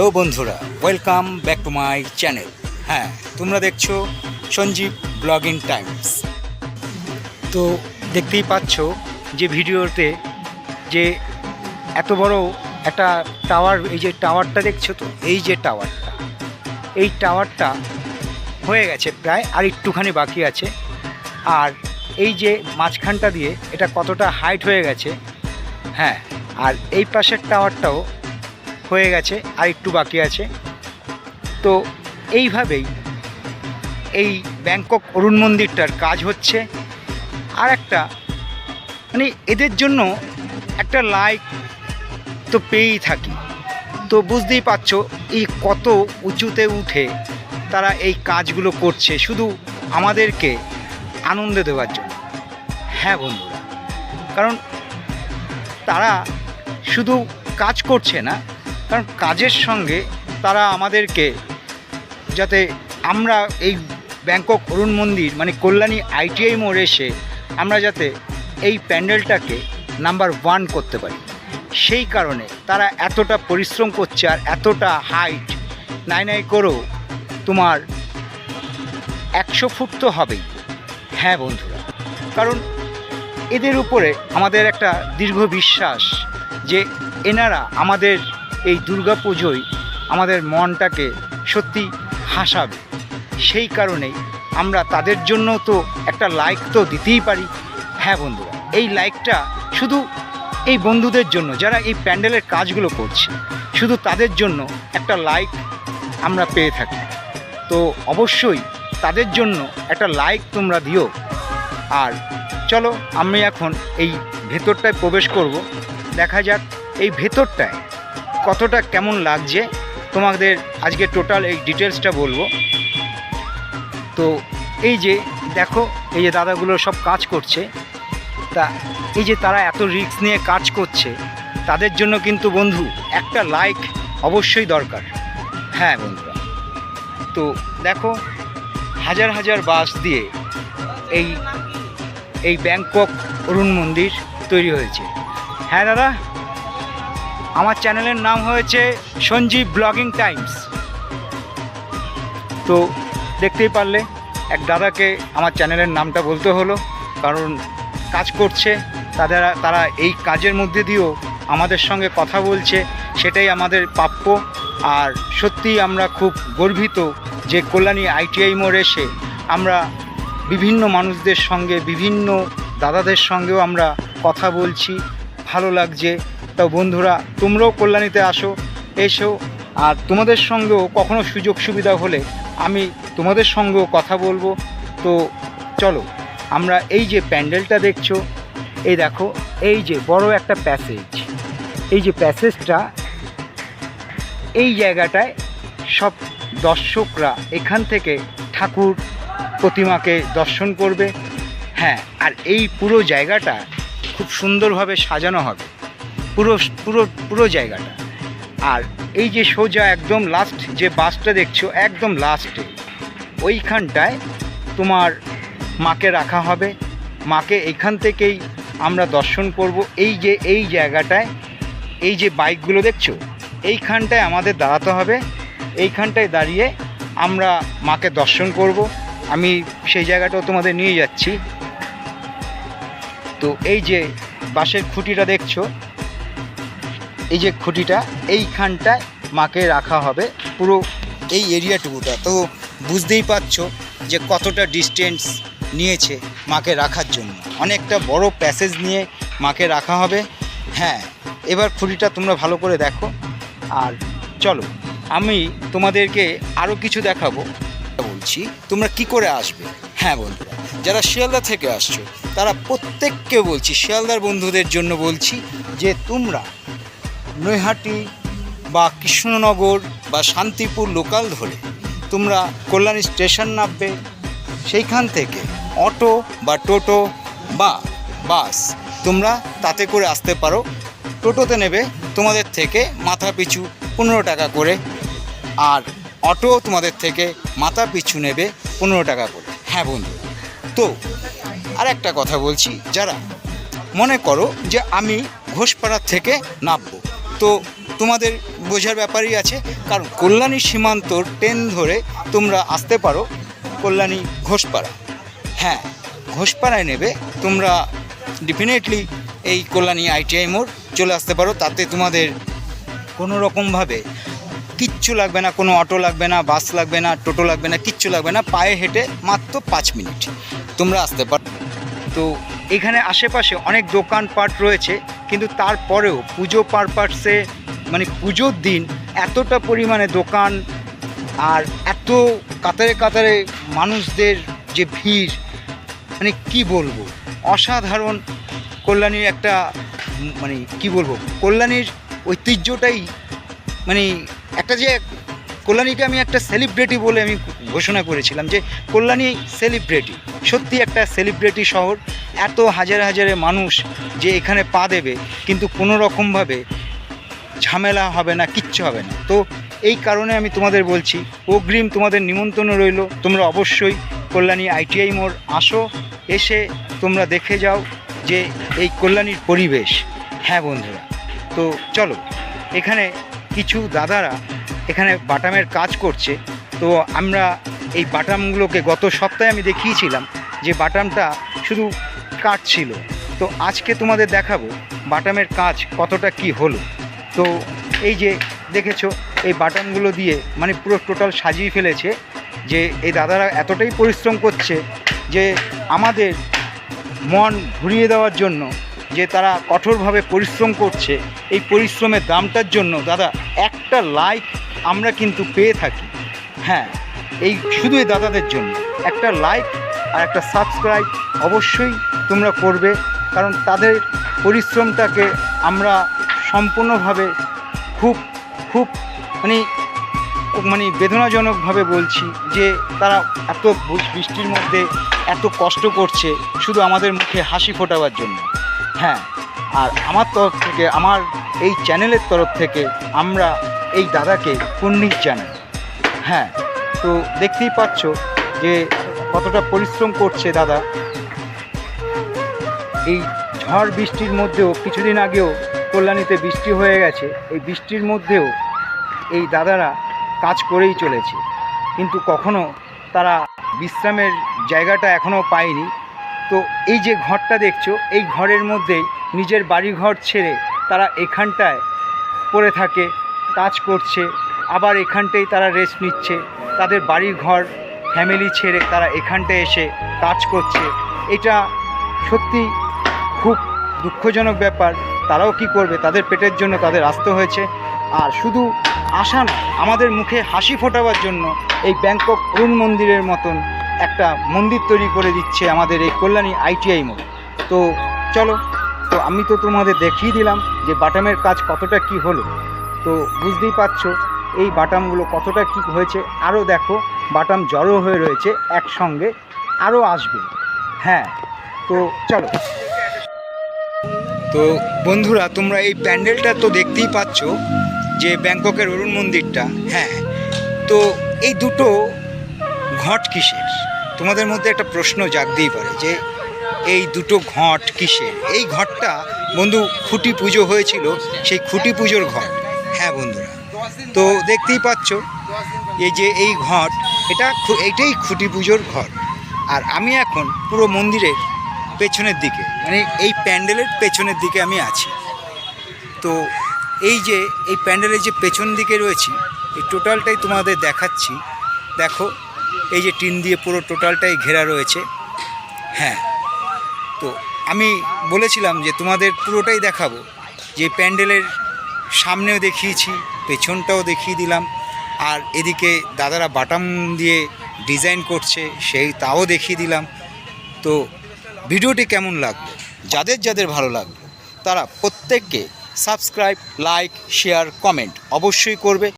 Hello বন্ধুরা welcome back to my channel হ্যাঁ তোমরা দেখছ সঞ্জীব ব্লগিং টাইমস তো দেখতেই পাচ্ছ যে ভিডিওতে যে এত বড় একটা টাওয়ার এই যে টাওয়ারটা দেখছ তো, এই যে টাওয়ারটা এই টাওয়ারটা হয়ে গেছে প্রায় আর একটুখানি বাকি আছে। আর এই যে মাঝখানটা দিয়ে এটা কতটা হাইট হয়ে গেছে হ্যাঁ আর এই পাশের টাওয়ারটাও হয়ে গেছে আর একটু বাকি আছে। তো এইভাবেই এই ব্যাংকক অরুণ মন্দিরটার কাজ হচ্ছে। আর একটা মানে এদের জন্য একটা লাইক তো পেয়েই থাকি। তো বুঝতেই পারছ এই কত উঁচুতে উঠে তারা এই কাজগুলো করছে শুধু আমাদেরকে আনন্দ দেওয়ার জন্য। হ্যাঁ বন্ধুরা, কারণ তারা শুধু কাজ করছে না কারণ কাজের সঙ্গে তারা আমাদেরকে যাতে আমরা এই ব্যাংকক অরুণ মন্দির মানে কল্যাণী আইটিআই মোড় এসে আমরা যাতে এই প্যান্ডেলটাকে নাম্বার ওয়ান করতে পারি। সেই কারণে তারা এতটা পরিশ্রম করছে আর এতটা হাইট, নাই নাই করেও তোমার একশো ফুট তো হবেই। হ্যাঁ বন্ধুরা, কারণ এদের উপরে আমাদের একটা দীর্ঘ বিশ্বাস যে এনারা আমাদের এই দুর্গা পুজোয় আমাদের মনটাকে সত্যি হাসাবে। সেই কারণেই আমরা তাদের জন্য তো একটা লাইক তো দিতেই পারি। হ্যাঁ বন্ধুরা, এই লাইকটা শুধু এই বন্ধুদের জন্য, যারা এই প্যান্ডেলের কাজগুলো করছে, শুধু তাদের জন্য একটা লাইক আমরা পেয়ে থাকি। তো অবশ্যই তাদের জন্য একটা লাইক তোমরা দিও। আর চলো, আমি এখন এই ভেতরটায় প্রবেশ করব। দেখা যাক এই ভেতরটায় কতটা কেমন লাগছে? তোমাদের আজকে টোটাল এই ডিটেলসটা বলব। তো এই যে, দেখো, এই যে দাদাগুলো সব কাজ করছে। তা এই যে তারা এত রিস্ক নিয়ে কাজ করছে, তাদের জন্য কিন্তু বন্ধু, একটা লাইক অবশ্যই দরকার। হ্যাঁ বন্ধুরা। তো দেখো, হাজার হাজার বাস দিয়ে এই এই ব্যাংকক অরুণ মন্দির তৈরি হয়েছে। হ্যাঁ দাদা? আমার চ্যানেলের নাম হয়েছে সঞ্জীব ব্লগিং টাইমস। তো দেখতেই পারলে, এক দাদাকে আমার চ্যানেলের নামটা বলতে হলো, কারণ কাজ করছে, তাদের তারা এই কাজের মধ্যে দিয়েও আমাদের সঙ্গে কথা বলছে, সেটাই আমাদের প্রাপ্য। আর সত্যিই আমরা খুব গর্বিত যে কল্যাণী আইটিআই মোড় এসে আমরা বিভিন্ন মানুষদের সঙ্গে, বিভিন্ন দাদাদের সঙ্গেও আমরা কথা বলছি। ভালো লাগছে। তো বন্ধুরা, তোমরাও কল্যাণীতে আসো, এসো। আর তোমাদের সঙ্গেও কখনো সুযোগ সুবিধা হলে আমি তোমাদের সঙ্গেও কথা বলব। তো চলো, আমরা এই যে প্যান্ডেলটা দেখছ, এই দেখো, এই যে বড় একটা প্যাসেজ। এই যে প্যাসেজটা, এই জায়গাটায় সব দর্শকরা এখান থেকে ঠাকুর প্রতিমাকে দর্শন করবে। হ্যাঁ আর এই পুরো জায়গাটা খুব সুন্দরভাবে সাজানো হবে। পুরো পুরো পুরো জায়গাটা। আর এই যে সোজা একদম লাস্ট যে বাসটা দেখছ, একদম লাস্টে ওইখানটায় তোমার মাকে রাখা হবে। মাকে এখান থেকেই আমরা দর্শন করব। এই যে, এই জায়গাটায়, এই যে বাইকগুলো দেখছ, এইখানটায় আমাদের দাঁড়াতে হবে। এইখানটায় দাঁড়িয়ে আমরা মাকে দর্শন করব। আমি সেই জায়গাটাও তোমাদের নিয়ে যাচ্ছি। তো এই যে বাসের খুঁটিটা দেখছ এই যে খুঁটিটা, এইখানটায় মাকে রাখা হবে পুরো এই এরিয়াটুকুটা। তো বুঝতেই পারছ যে কতটা ডিস্টেন্স নিয়েছে মাকে রাখার জন্য। অনেকটা বড় প্যাসেজ নিয়ে মাকে রাখা হবে। হ্যাঁ এবার খুঁটিটা তোমরা ভালো করে দেখো। আর চলো, আমি তোমাদেরকে আরও কিছু দেখাবো। বলছি, তোমরা কি করে আসবে? হ্যাঁ বন্ধুরা, যারা শিয়ালদা থেকে আসছো, তারা প্রত্যেককে বলছি, শিয়ালদার বন্ধুদের জন্য বলছি যে তোমরা নৈহাটি বা কৃষ্ণনগর বা শান্তিপুর লোকাল ধরে তোমরা কল্যাণী স্টেশন নামবে। সেইখান থেকে অটো বা টোটো বা বাস তোমরা তাতে করে আসতে পারো। টোটোতে নেবে তোমাদের থেকে মাথা পিছু পনেরো টাকা করে আর অটো তোমাদের থেকে মাথা পিছু নেবে পনেরো টাকা করে। হ্যাঁ বন্ধু। তো আর একটা কথা বলছি, যারা মনে করো যে আমি ঘোষপাড়ার থেকে নামবো তো তোমাদের বোঝার ব্যাপারই আছে। কারণ কল্যাণী সীমান্ত ট্রেন ধরে তোমরা আসতে পারো কল্যাণী ঘোষপাড়া। হ্যাঁ ঘোষপাড়ায় নেবে, তোমরা ডেফিনেটলি এই কল্যাণী আইটিআই মোড় চলে আসতে পারো। তাতে তোমাদের কোনো রকমভাবে কিচ্ছু লাগবে না, কোনো অটো লাগবে না, বাস লাগবে না, টোটো লাগবে না, কিচ্ছু লাগবে না। পায়ে হেঁটে মাত্র পাঁচ মিনিট তোমরা আসতে পারো। তো এখানে আশেপাশে অনেক দোকানপাট রয়েছে। কিন্তু তারপরেও পুজো পারপাসে মানে পুজোর দিন এতটা পরিমাণে দোকান আর এত কাতারে কাতারে মানুষদের যে ভিড় মানে কি বলব? অসাধারণ কল্যাণীর একটা মানে কি বলব? কল্যাণীর ঐতিহ্যটাই মানে একটা যে কল্যাণীকে আমি একটা সেলিব্রিটি বলে আমি ঘোষণা করেছিলাম যে কল্যাণী সেলিব্রিটি সত্যি একটা সেলিব্রিটি শহর। এত হাজার হাজারে মানুষ যে এখানে পা দেবে, কিন্তু কোনো রকমভাবে ঝামেলা হবে না, কিচ্ছু হবে না। তো এই কারণে আমি তোমাদের বলছি, অগ্রিম তোমাদের নিমন্ত্রণ রইল। তোমরা অবশ্যই কল্যাণী আইটিআই মোড় আসো, এসে তোমরা দেখে যাও যে এই কল্যাণীর পরিবেশ। হ্যাঁ বন্ধুরা, তো চলো, এখানে কিছু দাদারা এখানে বাটামের কাজ করছে। তো আমরা এই বাটামগুলোকে গত সপ্তাহে আমি দেখিয়েছিলাম যে বাটামটা শুধু কাটছিল তো আজকে তোমাদের দেখাবো বাটামের কাজ কতটা কি হলো। তো এই যে দেখেছ, এই বাটামগুলো দিয়ে মানে পুরো টোটাল সাজিয়ে ফেলেছে যে এই দাদারা এতটাই পরিশ্রম করছে যে আমাদের মন ঘুরিয়ে দেওয়ার জন্য যে তারা কঠোরভাবে পরিশ্রম করছে, এই পরিশ্রমের দামটার জন্য দাদা একটা লাইক আমরা কিন্তু পেয়ে থাকি। হ্যাঁ এই শুধু এই দাদাদের জন্য। একটা লাইক আর একটা সাবস্ক্রাইব অবশ্যই তোমরা করবে, কারণ তাদের পরিশ্রমটাকে আমরা সম্পূর্ণভাবে খুব খুব মানে মানে বেদনাজনকভাবে বলছি যে তারা এত বৃষ্টির মধ্যে এত কষ্ট করছে শুধু আমাদের মুখে হাসি ফোটাবার জন্য। হ্যাঁ আর আমার তরফ থেকে, আমার এই চ্যানেলের তরফ থেকে আমরা এই দাদাকে কুন্নিক জানাই। হ্যাঁ তো দেখতেই পাচ্ছ যে কতটা পরিশ্রম করছে দাদা। এই ঝড় বৃষ্টির মধ্যেও কিছুদিন আগেও কল্যাণীতে বৃষ্টি হয়ে গেছে। এই বৃষ্টির মধ্যেও এই দাদারা কাজ করেই চলেছে। কিন্তু কখনো তারা বিশ্রামের জায়গাটা এখনও পায়নি। তো এই যে ঘরটা দেখছ, এই ঘরের মধ্যেই নিজের বাড়ি ঘর ছেড়ে তারা এখানটায় পড়ে থাকে। কাজ করছে, আবার এখানটাই তারা রেস্ট নিচ্ছে। তাদের বাড়ি ঘর ফ্যামিলি ছেড়ে তারা এখানটায় এসে কাজ করছে। এটা সত্যি খুব দুঃখজনক ব্যাপার। তারাও কি করবে? তাদের পেটের জন্য তাদের আসতে হয়েছে। আর শুধু আশা না, আমাদের মুখে হাসি ফোটাবার জন্য এই ব্যাংকক অরুণ মন্দিরের মতন একটা মন্দির তৈরি করে দিচ্ছে আমাদের এই কল্যাণী আইটিআই মোড়। তো চলো, তো আমি তো তোমাদের দেখিয়ে দিলাম যে বাটামের কাজ কতটা কি হলো। তো বুঝতেই পারছ এই বাটামগুলো কতটা কি হয়েছে। আরও দেখো, বাটাম জড়ো হয়ে রয়েছে একসঙ্গে, আরও আসবে। হ্যাঁ তো চলো। তো বন্ধুরা, তোমরা এই প্যান্ডেলটা তো দেখতেই পাচ্ছ যে ব্যাংককের অরুণ মন্দিরটা। হ্যাঁ তো এই দুটো ঘট কিসের? তোমাদের মধ্যে একটা প্রশ্ন জাগতেই পারে যে এই দুটো ঘট কিসের? এই ঘটটা বন্ধু খুঁটি পুজো হয়েছিল, সেই খুঁটি পুজোর ঘট। হ্যাঁ বন্ধুরা, তো দেখতেই পাচ্ছ এই যে এই ঘট, এটা এইটাই খুঁটি পুজোর ঘট। আর আমি এখন পুরো মন্দিরের পেছনের দিকে মানে এই প্যান্ডেলের পেছনের দিকে আমি আছি। তো এই যে, এই প্যান্ডেলের যে পেছন দিকে রয়েছি, এই টোটালটাই তোমাদের দেখাচ্ছি। দেখো, এই যে টিন দিয়ে পুরো টোটালটাই ঘেরা রয়েছে। হ্যাঁ তো আমি বলেছিলাম যে তোমাদের পুরোটাই দেখাবো, যে প্যান্ডেলের সামনেও দেখিয়েছি, পেছনটাও দেখিয়ে দিলাম। আর এদিকে দাদারা বাটাম দিয়ে ডিজাইন করছে, সেই তাও দেখিয়ে দিলাম। তো ভিডিওটি কেমন লাগল? যাদের যাদের ভালো লাগল, তারা প্রত্যেককে সাবস্ক্রাইব লাইক শেয়ার কমেন্ট অবশ্যই করবে।